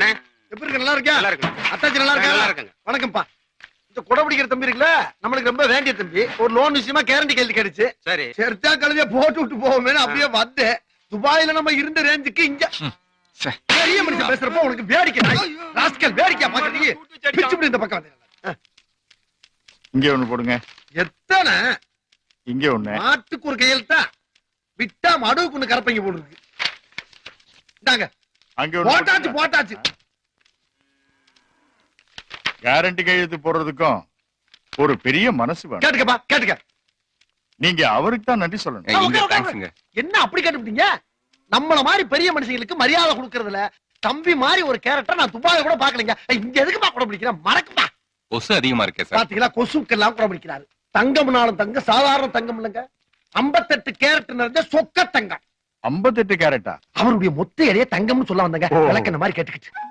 அண்ணே. எப்படி இருக்க? நல்லா இருக்கியா? நல்லா இருக்கு அத்தாச்சி நல்லா நல்லா இருக்கா இருக்குங்க. வணக்கம்ப்பா. இந்த குடை பிடிக்கிற தம்பி இருக்குல்ல நம்மளுக்கு ரொம்ப வேண்டிய தம்பி. ஒரு லோன் விஷயமா கேரண்டி கேள்வி கிடைச்சு. சரி. செருத்தா கழுதிய போட்டு விட்டு போவோமே அப்படியே வந்தேன். துபாயில நம்ம இருந்த ரேஞ்சுக்கு இங்க. பெரிய மனுஷன் பேசுறப்ப உனக்கு வேடிக்கை. ராஸ்கல் வேடிக்கையா பாக்குறீங்க பிச்சு இந்த பக்கம் வந்து இங்க ஒண்ணு போடுங்க. எத்தனை? இங்க ஒண்ணு. மாட்டுக்கு ஒரு கையெழுத்தா? விட்டா மடுவுக்கு ஒண்ணு கரப்பைங்க போடுருக்கு இந்தாங்க. அங்க போட்டாச்சு. போட்டாச்சு. கேரண்டி கையெழுத்து போடுறதுக்கும் ஒரு பெரிய மனசு வேணும். கேட்டுக்கப்பா கேட்டுக்க. நீங்க அவருக்கு தான் நன்றி சொல்லணும். என்ன அப்படி கேட்டுவிட்டீங்க நம்மள மாதிரி பெரிய மனுஷங்களுக்கு மரியாதை கொடுக்கறதுல தம்பி மாதிரி ஒரு கேரக்டர் நான் துபாயில கூட பாக்கலங்க இங்க எதுக்குப்பா கூட பிடிக்கிறேன் மறக்குப்பா. கொசு அதிகமா இருக்கே சார். பாத்தீங்களா? கொசுக்கெல்லாம் கூட பிடிக்கிறாரு. தங்கம்னாலும் தங்க சாதாரண தங்கம் இல்லைங்க. ஐம்பத்தெட்டு கேரட் நிறைஞ்ச சொக்க தங்கம் ஐம்பத்தெட்டு கேரட்டா? அவருடைய மொத்த எடைய தங்கம்னு சொல்ல வந்தங்க ஓ. விளக்கண மாதிரி கேட்டுக்கிட்டு